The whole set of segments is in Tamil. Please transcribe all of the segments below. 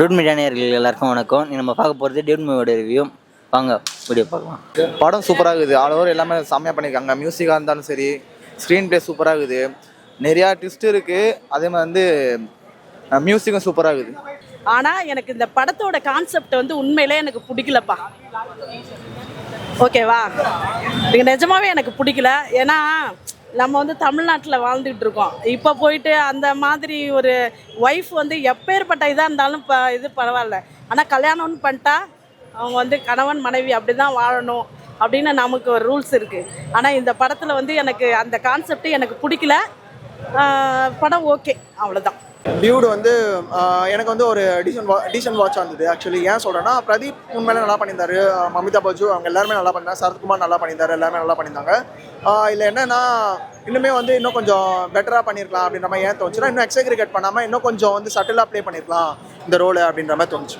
ரூட் மீடியா நேயர்கள் எல்லாருக்கும் வணக்கம். நீ நம்ம பார்க்க போகிறது டியூட் மூவியோட ரிவ்யூ வாங்க வீடியோ பார்க்கலாம். படம் சூப்பராக இருக்குது ஆல் ஓவர் எல்லாமே செம்மையாக பண்ணியிருக்காங்க. மியூசிக்காக இருந்தாலும் சரி ஸ்க்ரீன் ப்ளே சூப்பராக இருக்குது நிறையா ட்விஸ்ட் இருக்குது அதே மாதிரி வந்து மியூசிக்கும் சூப்பராக இருக்குது ஆனால் எனக்கு இந்த படத்தோட கான்செப்ட் வந்து உண்மையிலே எனக்கு பிடிக்கலப்பா. ஓகேவா இது நிஜமாவே எனக்கு பிடிக்கல. ஏன்னா நம்ம வந்து தமிழ்நாட்டில் வாழ்ந்துட்டு இருக்கோம். இப்போ போயிட்டு அந்த மாதிரி ஒரு ஒய்ஃப் வந்து எப்பேற்பட்ட இதாக இருந்தாலும் ப இது பரவாயில்ல. ஆனால் கல்யாணம்னு பண்ணிட்டா அவங்க வந்து கணவன் மனைவி அப்படி தான் வாழணும் அப்படின்னு நமக்கு ஒரு ரூல்ஸ் இருக்குது ஆனால் இந்த படத்தில் வந்து எனக்கு அந்த கான்செப்ட் எனக்கு பிடிக்கல. படம் ஓகே அவ்வளோதான் டியூடு வந்து எனக்கு வந்து ஒரு டீசன் வா டீசன் வாட்ச் இருந்தது ஆக்சுவலி ஏன் சொல்கிறேன்னா பிரதீப் உண்மையிலே நல்லா பண்ணியிருந்தாரு. மமிதா பாஜு அவங்க எல்லாருமே நல்லா பண்ணியிருந்தாங்க. சரத்குமார் நல்லா பண்ணியிருந்தாரு எல்லாருமே நல்லா பண்ணியிருந்தாங்க. இல்லை என்னன்னா இன்னுமே வந்து இன்னும் கொஞ்சம் பெட்டராக பண்ணியிருக்கலாம் அப்படின்ற மாதிரி ஏன் தோணுச்சுன்னா இன்னும் எக்ஸாக்ரிகேட் பண்ணாமல் இன்னும் கொஞ்சம் வந்து சட்டிலாக ப்ளே பண்ணியிருக்கலாம் இந்த ரோல் அப்படின்ற மாதிரி தோணுச்சு.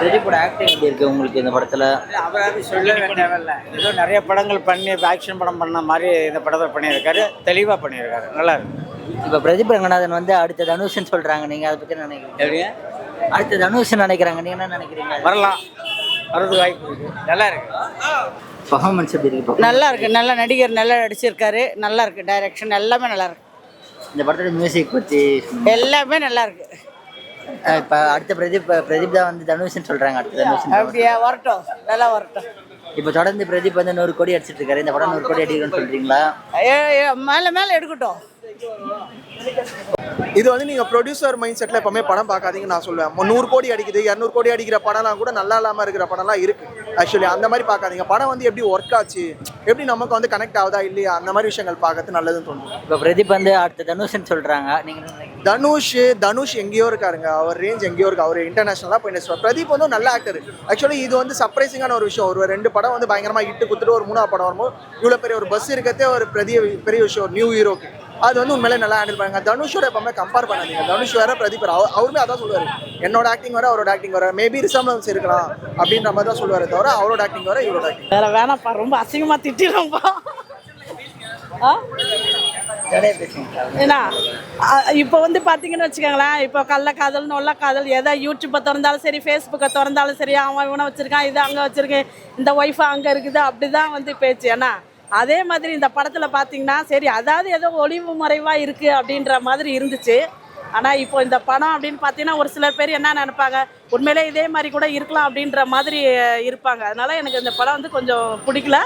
பிரதீப்போட ஆக்டிங் எப்படி இருக்குது உங்களுக்கு இந்த படத்தில்? அவராது சொல்லவே தேவையில்ல ஏதோ நிறைய படங்கள் பண்ணி ஆக்ஷன் படம் பண்ண மாதிரி இந்த படத்தை பண்ணியிருக்காரு. தெளிவாக பண்ணியிருக்காரு. நல்லா இருக்கு. இப்போ பிரதீப் ரங்கநாதன் வந்து அடுத்த தனுஷ்னு சொல்கிறாங்க நீங்கள் அதை பற்றி என்ன நினைக்கிறீங்க? எப்படிங்க? அடுத்த தனுஷ் நினைக்கிறாங்க. நீங்கள் என்ன நினைக்கிறீங்க? வரலாம். வரது வாய்ப்பு இருக்கு. நல்லா இருக்கு. பர்ஃபார்மன்ஸ் எப்படி இருக்கு? நல்லா இருக்கு. நல்ல நடிகர் நல்லா நடிச்சிருக்காரு. நல்லா இருக்கு. டைரக்ஷன் எல்லாமே நல்லா இருக்கு. இந்த படத்தோட மியூசிக் பற்றி எல்லாமே நல்லா இருக்கு. இப்போ அடுத்த பிரதீப் பிரதீப் தான் வந்து தனுஷ்னு சொல்கிறாங்க அடுத்த தனுஷ் அப்படியா வரட்டும். நல்லா வரட்டும். இப்போ தொடர்ந்து பிரதீப் வந்து நூறு கோடி அடிச்சிட்டு இருக்காரு. இந்த படம் நூறு கோடி அடிக்கணும்னு சொல்கிறீங்களா மேல மேல எடுக்கட்டும். இது வந்து நீங்கள் ப்ரொடியூசர் மைண்ட் செட்டில் எப்பவுமே படம் பார்க்காதீங்கன்னு நான் சொல்லுவேன். நூறு கோடி அடிக்குது இரநூறு கோடி அடிக்கிற படம்லாம் கூட நல்லா இல்லாமல் இருக்கிற படம்லாம் இருக்கு. ஆக்சுவலி அந்த மாதிரி பார்க்காதீங்க. படம் வந்து எப்படி ஒர்க் ஆச்சு எப்படி நமக்கு வந்து கனெக்ட் ஆகுதா இல்லையா அந்த மாதிரி விஷயங்கள் பார்க்கறது நல்லதுன்னு தோணுது. இப்போ பிரதீப் வந்து அடுத்த தனுஷ்னு சொல்கிறாங்க நீங்கள் தனுஷ் தனுஷ் எங்கேயோ இருக்காருங்க. அவர் ரேஞ்ச் எங்கேயோ இருக்கு. அவர் இன்டர்நேஷனலாக போய் நினைச்சு பிரதீப் வந்து நல்ல ஆக்டர் ஆக்சுவலி இது வந்து சர்ப்ரைசிங்கான ஒரு விஷயம். ஒரு ரெண்டு படம் வந்து பயங்கரமாக இட்டு குத்துட்டு ஒரு மூணாவது படம் வரும்போது இவ்வளோ பெரிய ஒரு பஸ் இருக்கத்தே ஒரு பெரிய பெரிய விஷயம். ஒரு நியூ ஹீரோக்கு அது வந்து உண்மையிலே நல்லா ஹேண்டில் பண்ணுங்க. தனுஷோட எப்பவுமே கம்பேர் பண்ணாதீங்க. தனுஷ் வேற பிரதீப். அவர் அவருமே அதான் சொல்லுவார். என்னோட ஆக்டிங் வேற அவரோட ஆக்டிங் வேற. மேபி ரிசம்பிளன்ஸ் இருக்கலாம் அப்படின்ற மாதிரி தான் சொல்லுவாரே தவிர அவரோட ஆக்டிங் வேற இவரோட ஆக்டிங் வேற. வேணாம்ப்பா ரொம்ப அசிங்கமா திட்டிடும்ப்பா ஏன்னா இப்போ வந்து பார்த்தீங்கன்னு வச்சுக்கோங்களேன். இப்போ கள்ள காதல் நொல்ல காதல் எதை யூடியூப்பை திறந்தாலும் சரி ஃபேஸ்புக்கை திறந்தாலும் சரி அவன் இவனை வச்சுருக்கான் இது அங்கே வச்சுருக்கேன் இந்த ஒய்ஃபை அங்கே இருக்குது அப்படி தான் வந்து பேச்சு. ஏன்னா அதே மாதிரி இந்த படத்தில் பார்த்தீங்கன்னா சரி அதாவது ஏதோ ஒளிவு மறைவாக இருக்குது அப்படின்ற மாதிரி இருந்துச்சு. ஆனால் இப்போ இந்த படம் அப்படின்னு பார்த்தீங்கன்னா ஒரு சில பேர் என்ன நினைப்பாங்க? உண்மையிலே இதே மாதிரி கூட இருக்கலாம் அப்படின்ற மாதிரி இருப்பாங்க. அதனால் எனக்கு இந்த படம் வந்து கொஞ்சம் பிடிக்கல.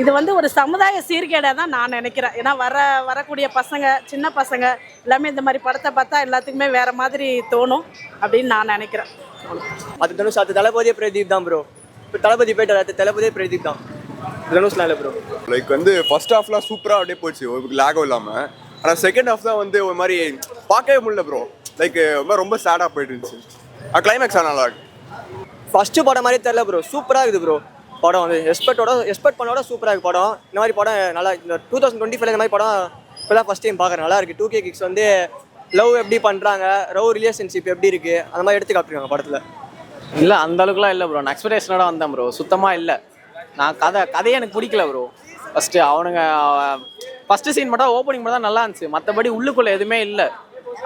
இது வந்து ஒரு சமுதாய சீர்கேடாக தான் நான் நினைக்கிறேன். ஏன்னா வர வரக்கூடிய பசங்க சின்ன பசங்க எல்லாமே இந்த மாதிரி படத்தை பார்த்தா எல்லாத்துக்குமே வேறு மாதிரி தோணும் அப்படின்னு நான் நினைக்கிறேன். அது தனுஷ் அது தளபதியே பிரதீப் தான் ப்ரோ இப்போ தளபதி போயிட்டு தளபதியே பிரதீப் தான். தனுஷ்லாம் இல்லை ப்ரோ லைக் வந்து ஃபர்ஸ்ட் ஹாஃப்லாம் சூப்பராக அப்படியே போச்சு ஒரு லேகம் இல்லாமல் ஆனால் செகண்ட் ஹாஃப் தான் வந்து ஒரு மாதிரி பார்க்கவே முடியல ப்ரோ லைக் ரொம்ப சேடாக போயிட்டு இருந்துச்சு. கிளைமேக்ஸ் நல்லா இருக்கு. ஃபஸ்ட்டு படம் மாதிரி தெரில ப்ரோ சூப்பராக இருக்குது ப்ரோ படம் வந்து எக்ஸ்பெக்டோட எக்ஸ்பெக்ட் பண்ணோட சூப்பராக இருக்குது படம். இந்த மாதிரி படம் நல்லா இந்த டூ தௌசண்ட் டுவெண்ட்டி ஃபைவ் இந்த மாதிரி படம் இப்போ தான் ஃபஸ்ட் டைம் பார்க்குறேன். நல்லா இருக்குது டூ கே கிக்ஸ் வந்து லவ் எப்படி பண்ணுறாங்க லவ் ரிலேஷன்ஷிப் எப்படி இருக்குது அந்த மாதிரி எடுத்து காட்டுருக்காங்க படத்தில். இல்லை அந்த அளவுக்குலாம் இல்லை ப்ரோ நான் எக்ஸ்பெக்டேஷனோட வந்தேன் ப்ரோ சுத்தமாக இல்லை. நான் கதை கதையே எனக்கு பிடிக்கல ப்ரோ ஃபஸ்ட்டு அவனுங்க ஃபஸ்ட்டு சீன் மட்டும் ஓப்பனிங் மட்டும் தான் நல்லா இருந்துச்சு. மற்றபடி உள்ளுக்குள்ளே எதுவுமே இல்லை.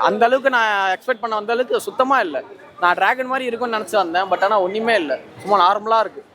அந்த அளவுக்கு நான் எக்ஸ்பெக்ட் பண்ண வந்த அளவுக்கு சுத்தமாக இல்லை. நான் டிராகன் மாதிரி இருக்கும்னு நினச்சி வந்தேன் பட் ஆனால் ஒன்றுமே இல்லை. சும்மா நார்மலாக இருக்குது